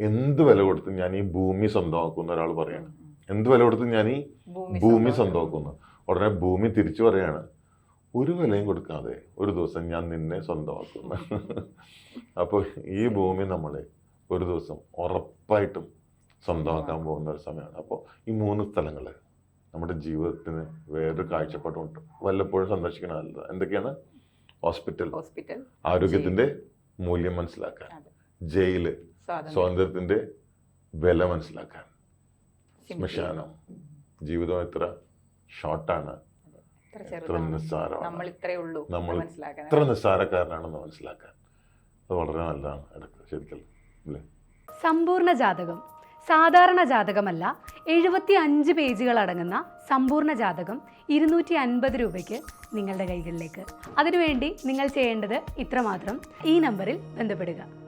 എന്ത് വില കൊടുത്ത് ഞാൻ ഈ ഭൂമി സ്വന്തമാക്കുന്ന ഒരാൾ പറയാണ്. എന്ത് വില കൊടുത്ത് ഞാൻ ഈ ഭൂമി സ്വന്തമാക്കുന്നു. ഉടനെ ഭൂമി തിരിച്ചു പറയാണ് ഒരു വിലയും കൊടുക്കാതെ ഒരു ദിവസം ഞാൻ നിന്നെ സ്വന്തമാക്കുന്നു. അപ്പോൾ ഈ ഭൂമി നമ്മളെ ഒരു ദിവസം ഉറപ്പായിട്ടും സ്വന്തമാക്കാൻ പോകുന്ന ഒരു സമയമാണ്. അപ്പോൾ ഈ മൂന്ന് സ്ഥലങ്ങൾ നമ്മുടെ ജീവിതത്തിന് വേറൊരു കാഴ്ചപ്പാടുണ്ട് വല്ലപ്പോഴും സന്ദർശിക്കണം എന്തൊക്കെയാണ്? ഹോസ്പിറ്റൽ. ഹോസ്പിറ്റൽ. ആരോഗ്യത്തിന്റെ മൂല്യം മനസ്സിലാക്കാൻ. ജയിൽ. സ്വാതന്ത്ര്യത്തിന്റെ വില മനസ്സിലാക്കാൻ. ശ്മശാനം. ജീവിതം എത്ര ഷോർട്ടാണ് ഇത്ര എത്ര നിസ്സാരമാണ്. നമ്മൾ ഇത്രേ നിസ്സാരക്കാരനാണെന്ന് മനസ്സിലാക്കാൻ. അത് വളരെ നല്ലതാണ് ഇടയ്ക്ക് സമ്പൂർണ ജാതകം. സാധാരണ ജാതകമല്ല എഴുപത്തി അഞ്ച് പേജുകൾ അടങ്ങുന്ന സമ്പൂർണ ജാതകം ഇരുന്നൂറ്റി അൻപത് രൂപയ്ക്ക് നിങ്ങളുടെ കൈകളിലേക്ക്. അതിനുവേണ്ടി നിങ്ങൾ ചെയ്യേണ്ടത് ഇത്രമാത്രം. ഈ നമ്പറിൽ ബന്ധപ്പെടുക.